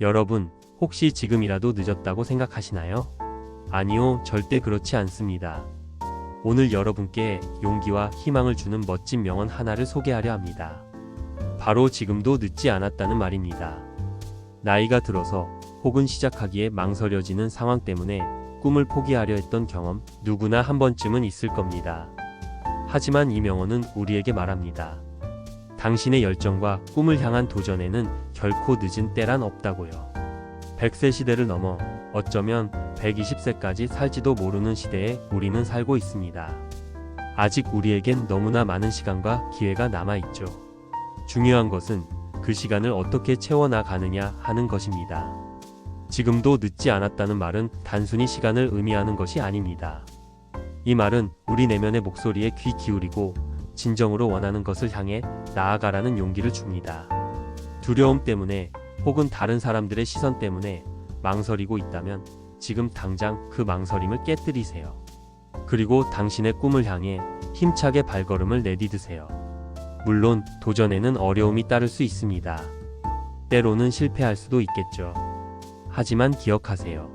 여러분, 혹시 지금이라도 늦었다고 생각하시나요? 아니요, 절대 그렇지 않습니다. 오늘 여러분께 용기와 희망을 주는 멋진 명언 하나를 소개하려 합니다. 바로 지금도 늦지 않았다는 말입니다. 나이가 들어서 혹은 시작하기에 망설여지는 상황 때문에 꿈을 포기하려 했던 경험 누구나 한 번쯤은 있을 겁니다. 하지만 이 명언은 우리에게 말합니다. 당신의 열정과 꿈을 향한 도전에는 결코 늦은 때란 없다고요. 100세 시대를 넘어 어쩌면 120세까지 살지도 모르는 시대에 우리는 살고 있습니다. 아직 우리에겐 너무나 많은 시간과 기회가 남아있죠. 중요한 것은 그 시간을 어떻게 채워나가느냐 하는 것입니다. 지금도 늦지 않았다는 말은 단순히 시간을 의미하는 것이 아닙니다. 이 말은 우리 내면의 목소리에 귀 기울이고 진정으로 원하는 것을 향해 나아가라는 용기를 줍니다. 두려움 때문에 혹은 다른 사람들의 시선 때문에 망설이고 있다면 지금 당장 그 망설임을 깨뜨리세요. 그리고 당신의 꿈을 향해 힘차게 발걸음을 내디드세요. 물론 도전에는 어려움이 따를 수 있습니다. 때로는 실패할 수도 있겠죠. 하지만 기억하세요.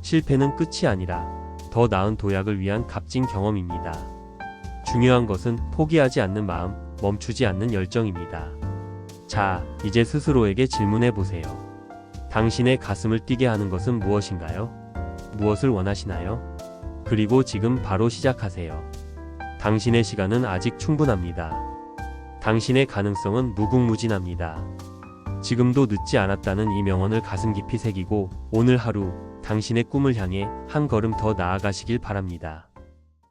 실패는 끝이 아니라 더 나은 도약을 위한 값진 경험입니다. 중요한 것은 포기하지 않는 마음, 멈추지 않는 열정입니다. 자, 이제 스스로에게 질문해 보세요. 당신의 가슴을 뛰게 하는 것은 무엇인가요? 무엇을 원하시나요? 그리고 지금 바로 시작하세요. 당신의 시간은 아직 충분합니다. 당신의 가능성은 무궁무진합니다. 지금도 늦지 않았다는 이 명언을 가슴 깊이 새기고 오늘 하루 당신의 꿈을 향해 한 걸음 더 나아가시길 바랍니다.